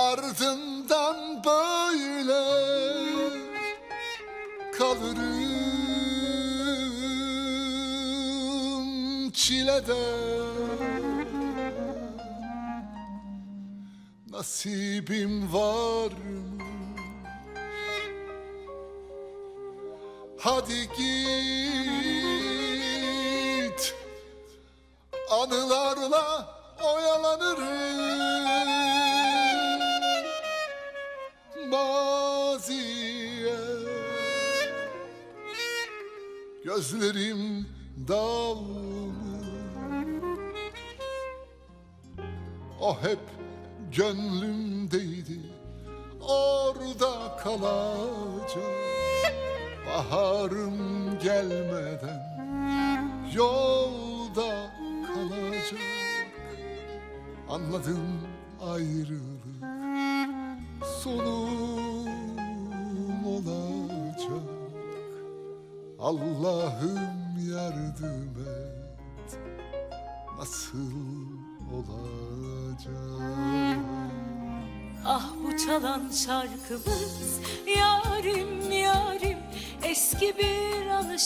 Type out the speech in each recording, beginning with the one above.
ardından böyle kalırım çilede. Nasibim var mı? Hadi git. Anılarla oyalanırım Maziye Gözlerim dalmış O hep gönlümdeydi Orada kalacak Baharım gelmeden Yolda kalacak Anladım ayrılık Sonum olacak. Allah'ım yardım et. Nasıl olacak? Ah bu çalan şarkımız yarim yarim eski bir anı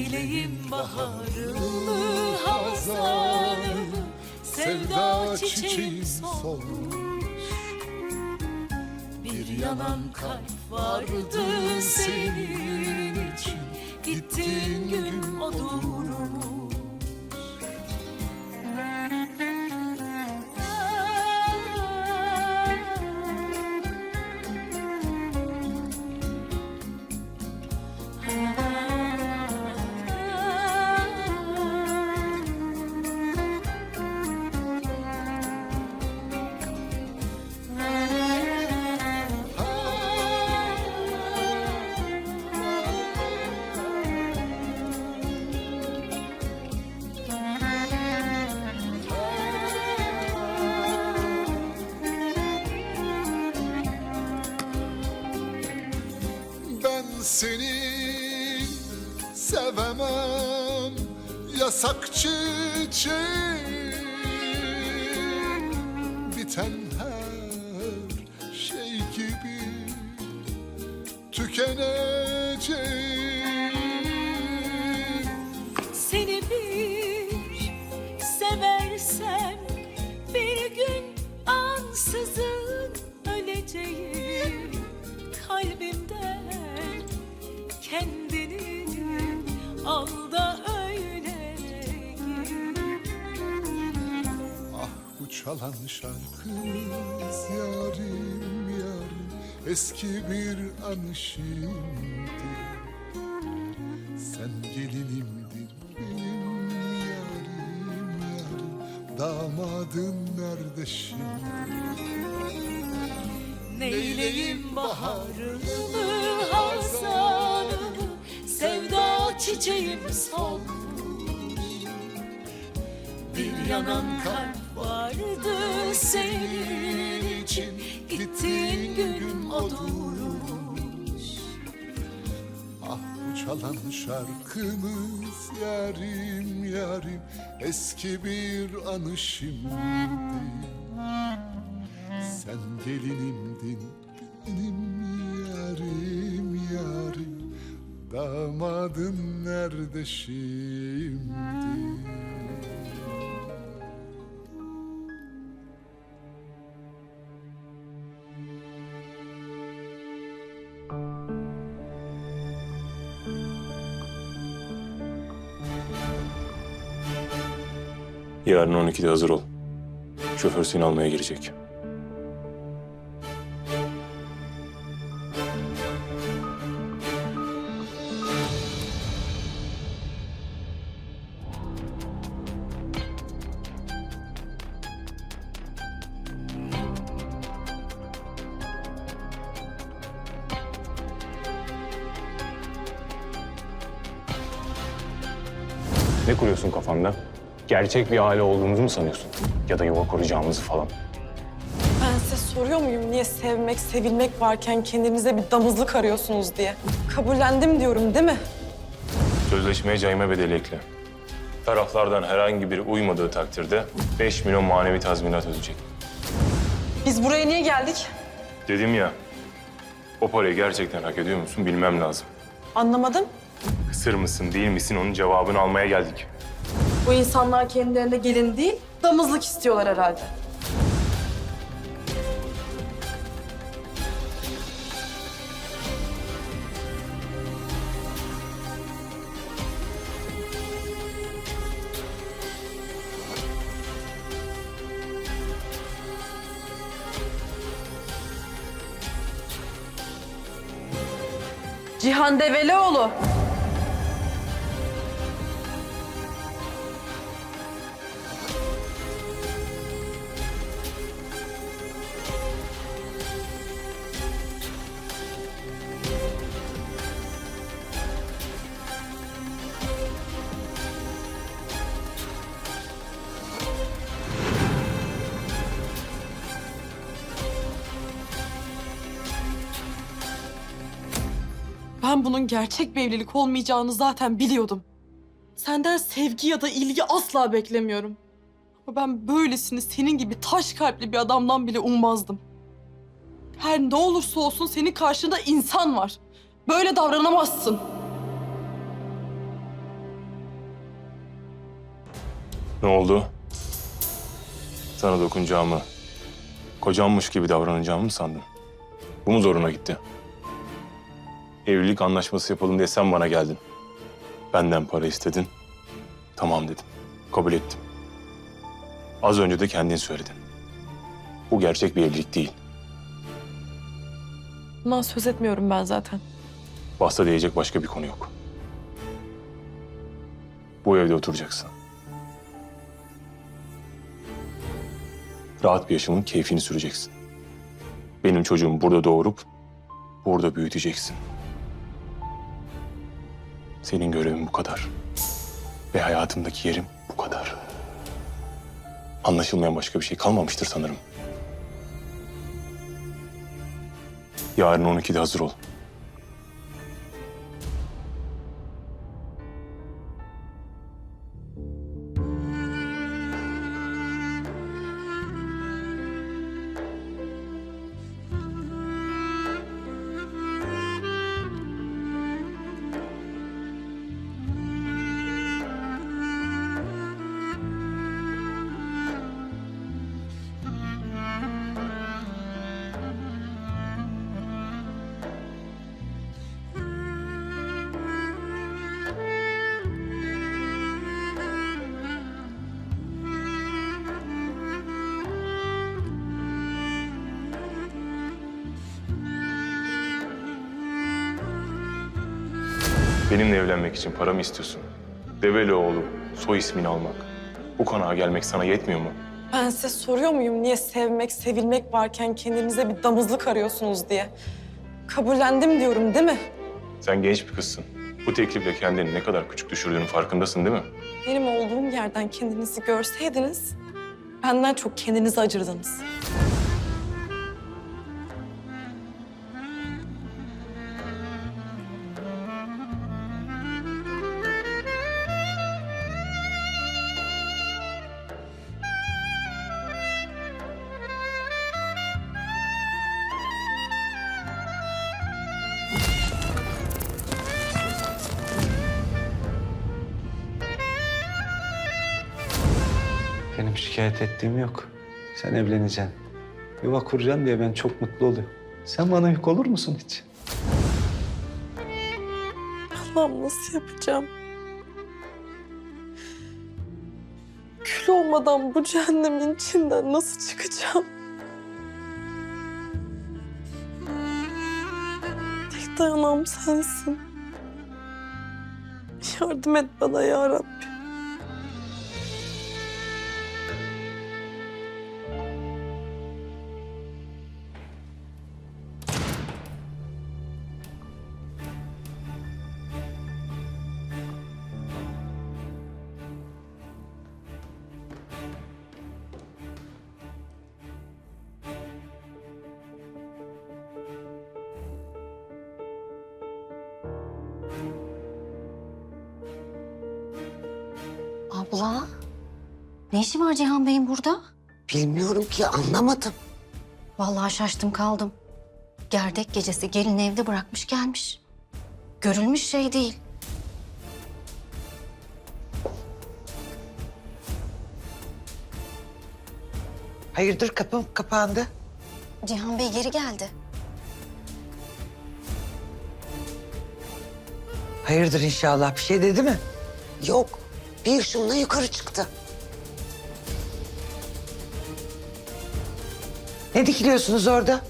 Neyleyim baharımı hazanımı sevda çiçeğim solmuş. Bir yanan kalp vardı senin için. Gittiğin gün o seni sevemem Yasak çiçeğim. Biten her şey gibi Tükeneceğim çalan şarkımız yarim yarim Eski bir anı şimdi. Sen gelinimdin benim yarim yarim Damadın nerede şimdi? Neyleyim baharımı hazanımı sevda çiçeğim solmuş. Bir yanan kalp vardı senin için. Gittiğin gün o durmuş Ah bu çalan şarkımız yarim yarim Eski bir anı şimdi. Sen gelinimdin benim yarim yarim Damadın nerede şimdi Yarın 12'de hazır ol. Şoför seni almaya gelecek. Ne kuruyorsun kafanda? Gerçek bir aile olduğumuzu mu sanıyorsun? Ya da yuva kuracağımızı falan. Ben size soruyor muyum niye sevmek, sevilmek varken kendinize bir damızlık arıyorsunuz diye? Kabullendim diyorum değil mi? Sözleşmeye cayma bedeli ekle. Taraflardan herhangi biri uymadığı takdirde 5 milyon manevi tazminat ödeyecek. Biz buraya niye geldik? Dedim ya, o parayı gerçekten hak ediyor musun bilmem lazım. Anlamadım. Kısır mısın değil misin onun cevabını almaya geldik. Bu insanlar kendilerine gelin değil, damızlık istiyorlar herhalde. Cihan Develioğlu. Ben bunun gerçek bir evlilik olmayacağını zaten biliyordum. Senden sevgi ya da ilgi asla beklemiyorum. Ama ben böylesini senin gibi taş kalpli bir adamdan bile ummazdım. Her ne olursa olsun senin karşında insan var. Böyle davranamazsın. Ne oldu? Sana dokunacağımı, kocammış gibi davranacağımı mı sandın? Bu mu zoruna gitti? Evlilik anlaşması yapalım diye sen bana geldin. Benden para istedin. Tamam dedim. Kabul ettim. Az önce de kendin söyledin. Bu gerçek bir evlilik değil. Bundan söz etmiyorum ben zaten. Bahsa değecek başka bir konu yok. Bu evde oturacaksın. Rahat bir yaşamın keyfini süreceksin. Benim çocuğumu burada doğurup burada büyüteceksin. Senin görevin bu kadar. Ve hayatımdaki yerim bu kadar. Anlaşılmayan başka bir şey kalmamıştır sanırım. Yarın 12'de hazır ol. Benimle evlenmek için para mı istiyorsun? Develioğlu, soy ismini almak. Bu konağa gelmek sana yetmiyor mu? Ben size soruyor muyum niye sevmek, sevilmek varken kendinize bir damızlık arıyorsunuz diye? Kabullendim diyorum değil mi? Sen genç bir kızsın. Bu teklifle kendini ne kadar küçük düşürdüğünün farkındasın değil mi? Benim olduğum yerden kendinizi görseydiniz, benden çok kendinizi acırdınız. Şikayet ettiğim yok. Sen evleneceksin. Yuva kuracaksın diye ben çok mutlu oluyorum. Sen bana yük olur musun hiç? Allah'ım nasıl yapacağım? Kül olmadan bu cehennemin içinden nasıl çıkacağım? Tek dayanağım sensin. Yardım et bana ya. Abla, ne işi var Cihan Bey'in burada? Bilmiyorum ki anlamadım. Vallahi şaştım kaldım. Gerdek gecesi gelin evde bırakmış gelmiş. Görülmüş şey değil. Hayırdır kapım kapandı. Cihan Bey geri geldi. Hayırdır inşallah bir şey dedi mi? Yok. Bir şunla yukarı çıktı. Ne dikiliyorsunuz orada?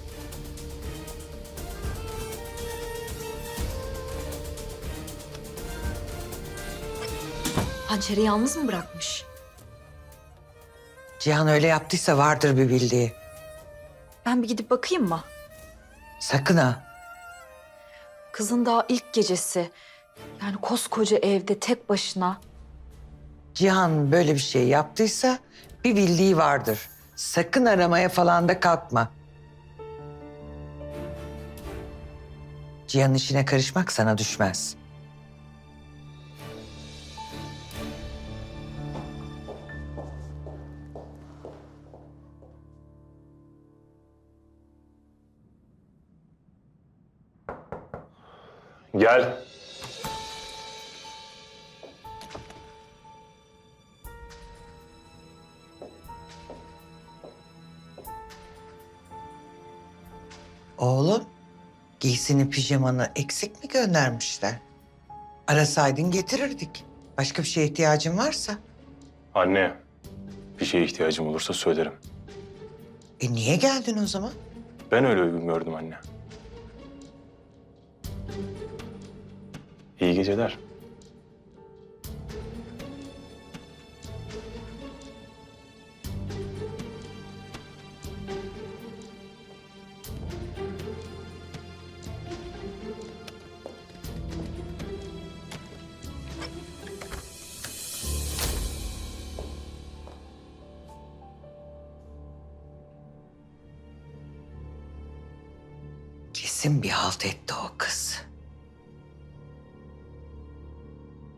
Hançeri yalnız mı bırakmış? Cihan öyle yaptıysa vardır bir bildiği. Ben bir gidip bakayım mı? Sakın ha. Kızın daha ilk gecesi. Yani koskoca evde tek başına. Cihan böyle bir şey yaptıysa bir bildiği vardır. Sakın aramaya falan da kalkma. Cihan'ın işine karışmak sana düşmez. Gel. Oğlum, giysini pijamanı eksik mi göndermişler? Arasaydın getirirdik. Başka bir şeye ihtiyacın varsa. Anne, bir şeye ihtiyacım olursa söylerim. E niye geldin o zaman? Ben öyle uygun gördüm anne. İyi geceler. Kesin bir halt etti o kız.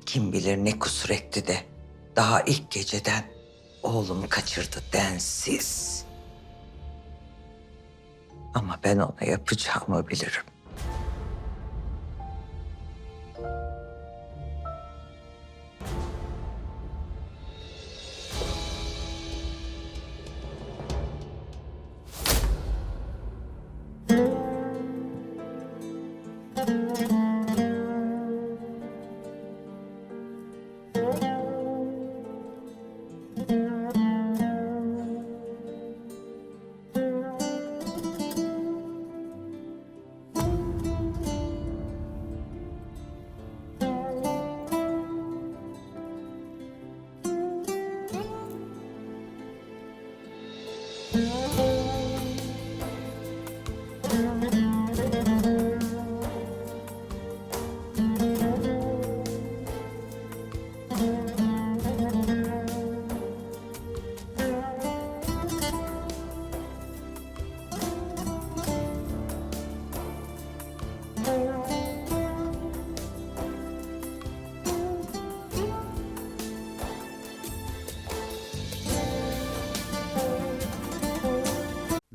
Kim bilir ne kusur etti de daha ilk geceden oğlumu kaçırdı densiz. Ama ben ona yapacağımı bilirim.